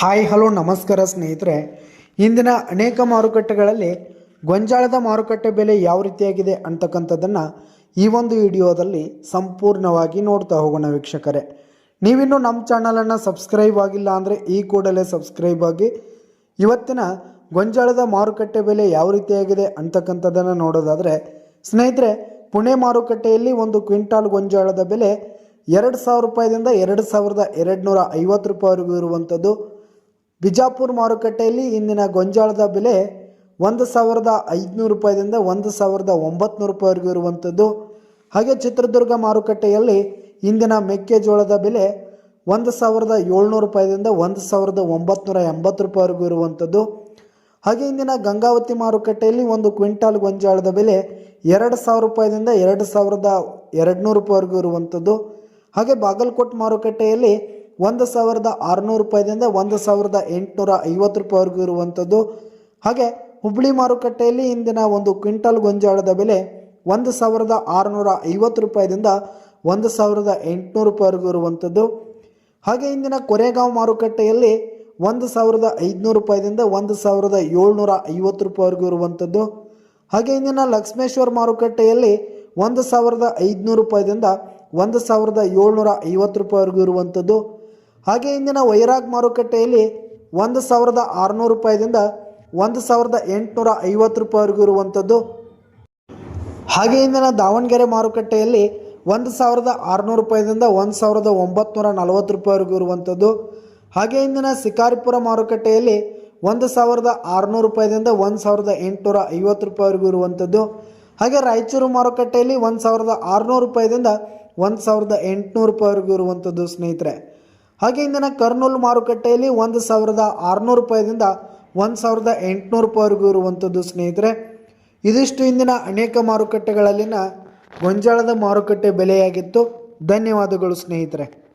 Hi, hello, ನಮಸ್ಕಾರ ಸ್ನೇಹಿತರೆ. ಇಂದಿನ ಅನೇಕ ಮಾರುಕಟ್ಟೆಗಳಲ್ಲಿ ಗೊಂಜಾಳದ ಮಾರುಕಟ್ಟೆ ಬೆಲೆ ಯಾವ ರೀತಿಯಾಗಿದೆ ಅಂತಕ್ಕಂಥದ್ದನ್ನು ಈ ಒಂದು ವಿಡಿಯೋದಲ್ಲಿ ಸಂಪೂರ್ಣವಾಗಿ ನೋಡ್ತಾ ಹೋಗೋಣ ವೀಕ್ಷಕರೇ. ನೀವಿನ್ನೂ ನಮ್ಮ ಚಾನಲನ್ನು ಸಬ್ಸ್ಕ್ರೈಬ್ ಆಗಿಲ್ಲ ಅಂದರೆ ಈ ಕೂಡಲೇ ಸಬ್ಸ್ಕ್ರೈಬ್ ಆಗಿ ಇವತ್ತಿನ ಗೊಂಜಾಳದ ಮಾರುಕಟ್ಟೆ ಬೆಲೆ ಯಾವ ರೀತಿಯಾಗಿದೆ ಅಂತಕ್ಕಂಥದ್ದನ್ನು ನೋಡೋದಾದರೆ, ಸ್ನೇಹಿತರೆ, ಪುಣೆ ಮಾರುಕಟ್ಟೆಯಲ್ಲಿ ಒಂದು ಕ್ವಿಂಟಾಲ್ ಗೊಂಜಾಳದ ಬೆಲೆ ಎರಡು ಸಾವಿರ ರೂಪಾಯಿದಿಂದ ಎರಡು ಸಾವಿರದ ಎರಡು ನೂರ ಐವತ್ತು ರೂಪಾಯಿವರೆಗೂ ಇರುವಂಥದ್ದು. ಬಿಜಾಪುರ ಮಾರುಕಟ್ಟೆಯಲ್ಲಿ ಇಂದಿನ ಗೊಂಜಾಳದ ಬೆಲೆ ಒಂದು ಸಾವಿರದ ಐದುನೂರು ರೂಪಾಯಿದಿಂದ ಒಂದು ಸಾವಿರದ ಒಂಬತ್ತು ರೂಪಾಯಿವರೆಗೂ ಇರುವಂಥದ್ದು. ಹಾಗೆ ಚಿತ್ರದುರ್ಗ ಮಾರುಕಟ್ಟೆಯಲ್ಲಿ ಇಂದಿನ ಮೆಕ್ಕೆಜೋಳದ ಬೆಲೆ ಒಂದು ಸಾವಿರದ ಏಳ್ನೂರು ರೂಪಾಯಿದಿಂದ ಒಂದು ಸಾವಿರದ ಒಂಬತ್ತು ಎಂಬತ್ತು ರೂಪಾಯಿವರೆಗೂ ಇರುವಂಥದ್ದು. ಹಾಗೆ ಇಂದಿನ ಗಂಗಾವತಿ ಮಾರುಕಟ್ಟೆಯಲ್ಲಿ ಒಂದು ಕ್ವಿಂಟಾಲ್ ಗೊಂಜಾಳದ ಬೆಲೆ ಎರಡು ಸಾವಿರ ರೂಪಾಯಿದಿಂದ ಎರಡು ಸಾವಿರದ ಎರಡು ನೂರು ರೂಪಾಯಿವರೆಗೂ ಇರುವಂಥದ್ದು. ಹಾಗೆ ಬಾಗಲಕೋಟೆ ಮಾರುಕಟ್ಟೆಯಲ್ಲಿ ಒಂದು ಸಾವಿರದ ಆರುನೂರು ರೂಪಾಯಿದಿಂದ ಒಂದು ಸಾವಿರದ ಎಂಟುನೂರ ಐವತ್ತು ರೂಪಾಯಿವರೆಗೂ ಇರುವಂಥದ್ದು. ಹಾಗೆ ಹುಬ್ಳಿ ಮಾರುಕಟ್ಟೆಯಲ್ಲಿ ಇಂದಿನ ಒಂದು ಕ್ವಿಂಟಲ್ ಗೊಂಜಾಳದ ಬೆಲೆ ಒಂದು ಸಾವಿರದ ಆರುನೂರ ಐವತ್ತು ರೂಪಾಯಿದಿಂದ ಒಂದು ಸಾವಿರದ ಎಂಟುನೂರು ರೂಪಾಯಿವರೆಗೂ ಇರುವಂಥದ್ದು. ಹಾಗೆ ಇಂದಿನ ಕೊರೆಗಾಂವ್ ಮಾರುಕಟ್ಟೆಯಲ್ಲಿ ಒಂದು ಸಾವಿರದ ಐದುನೂರು ರೂಪಾಯಿದಿಂದ ಒಂದು ಸಾವಿರದ ಏಳ್ನೂರ ಐವತ್ತು ರೂಪಾಯಿವರೆಗೂ ಇರುವಂಥದ್ದು. ಹಾಗೆ ಇಂದಿನ ಲಕ್ಷ್ಮೇಶ್ವರ ಮಾರುಕಟ್ಟೆಯಲ್ಲಿ ಒಂದು ಸಾವಿರದ ಐದುನೂರು ರೂಪಾಯಿದಿಂದ ಒಂದು ಸಾವಿರದ ಏಳ್ನೂರ ಐವತ್ತು ರೂಪಾಯಿವರೆಗೂ ಇರುವಂಥದ್ದು. ಹಾಗೆ ಇಂದಿನ ವೈರಾಗ್ ಮಾರುಕಟ್ಟೆಯಲ್ಲಿ ಒಂದು ಸಾವಿರದ ಆರುನೂರು ರೂಪಾಯಿದಿಂದ ಒಂದು ಸಾವಿರದ ಎಂಟುನೂರ ಐವತ್ತು ರೂಪಾಯಿವರೆಗೂ ಇರುವಂಥದ್ದು. ಹಾಗೆ ಇಂದಿನ ದಾವಣಗೆರೆ ಮಾರುಕಟ್ಟೆಯಲ್ಲಿ ಒಂದು ಸಾವಿರದ ಆರುನೂರು ರೂಪಾಯಿದಿಂದ ಒಂದು ಸಾವಿರದ ಒಂಬತ್ತು ನಲವತ್ತು ರೂಪಾಯಿವರೆಗೂ ಇರುವಂಥದ್ದು. ಹಾಗೆ ಇಂದಿನ ಶಿಕಾರಿಪುರ ಮಾರುಕಟ್ಟೆಯಲ್ಲಿ ಒಂದು ಸಾವಿರದ ಆರುನೂರು ರೂಪಾಯಿದಿಂದ ಒಂದು ಸಾವಿರದ ಎಂಟುನೂರ ಐವತ್ತು ರೂಪಾಯಿವರೆಗೂ ಇರುವಂಥದ್ದು. ಹಾಗೆ ರಾಯಚೂರು ಮಾರುಕಟ್ಟೆಯಲ್ಲಿ ಒಂದು ಸಾವಿರದ ಆರುನೂರು ರೂಪಾಯಿದಿಂದ ಒಂದು ಸಾವಿರದ ಎಂಟುನೂರು ರೂಪಾಯಿವರೆಗೂ ಇರುವಂಥದ್ದು ಸ್ನೇಹಿತರೆ. ಹಾಗೆ ಇಂದಿನ ಕರ್ನೂಲ್ ಮಾರುಕಟ್ಟೆಯಲ್ಲಿ ಒಂದು ಸಾವಿರದ ಆರುನೂರು ರೂಪಾಯಿದಿಂದ ಒಂದು ಸಾವಿರದ ಎಂಟುನೂರು ರೂಪಾಯಿವರೆಗೂ ಇರುವಂಥದ್ದು ಸ್ನೇಹಿತರೆ. ಇದಿಷ್ಟು ಇಂದಿನ ಅನೇಕ ಮಾರುಕಟ್ಟೆಗಳಲ್ಲಿನ ಗೊಂಜಾಳದ ಮಾರುಕಟ್ಟೆ ಬೆಲೆಯಾಗಿತ್ತು. ಧನ್ಯವಾದಗಳು ಸ್ನೇಹಿತರೆ.